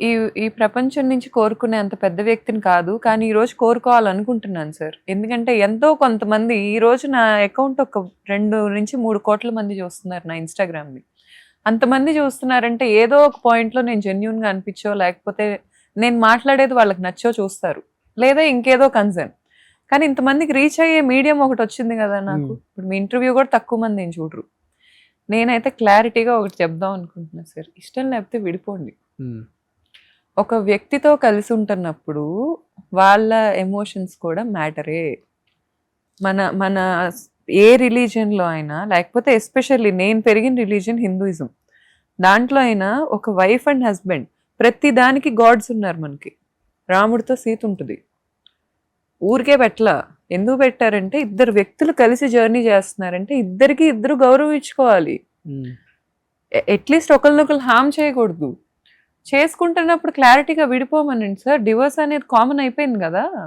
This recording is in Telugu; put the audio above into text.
ఈ ఈ ప్రపంచం నుంచి కోరుకునే అంత పెద్ద వ్యక్తిని కాదు కానీ ఈ రోజు కోరుకోవాలనుకుంటున్నాను సార్. ఎందుకంటే ఎంతో కొంతమంది ఈ రోజు నా అకౌంట్ ఒక రెండు నుంచి మూడు కోట్ల మంది చూస్తున్నారు నా ఇన్స్టాగ్రామ్ని. అంతమంది చూస్తున్నారంటే ఏదో ఒక పాయింట్లో నేను జెన్యున్గా అనిపించో లేకపోతే నేను మాట్లాడేది వాళ్ళకి నచ్చో చూస్తారు. లేదా ఇంకేదో కన్సర్న్. కానీ ఇంతమందికి రీచ్ అయ్యే మీడియం ఒకటి వచ్చింది కదా నాకు. ఇప్పుడు మీ ఇంటర్వ్యూ కూడా తక్కువ మంది ఏం చూడరు. నేనైతే క్లారిటీగా ఒకటి చెప్దాం అనుకుంటున్నా సార్. ఇష్టం లేకపోతే విడిపోండి. ఒక వ్యక్తితో కలిసి ఉంటున్నప్పుడు వాళ్ళ ఎమోషన్స్ కూడా మ్యాటరే మన మన ఏ రిలీజియన్లో అయినా లేకపోతే ఎస్పెషల్లీ నేను పెరిగిన రిలీజియన్ హిందూయిజం దాంట్లో అయినా ఒక వైఫ్ అండ్ హస్బెండ్ ప్రతి దానికి గాడ్స్ ఉన్నారు మనకి. రాముడితో సీత ఉంటుంది. ఊరికే పెట్టలా. ఎందుకు పెట్టారంటే ఇద్దరు వ్యక్తులు కలిసి జర్నీ చేస్తున్నారంటే ఇద్దరికి ఇద్దరు గౌరవం ఇచ్చుకోవాలి ఉమ్. అట్లీస్ట్ ఒకరినొకరు హామ్ చేయకూడదు. చేసుకుంటున్నప్పుడు క్లారిటీగా విడిపోమనండి సార్ డివోర్స్ అనేది కామన్ అయిపోయింది కదా?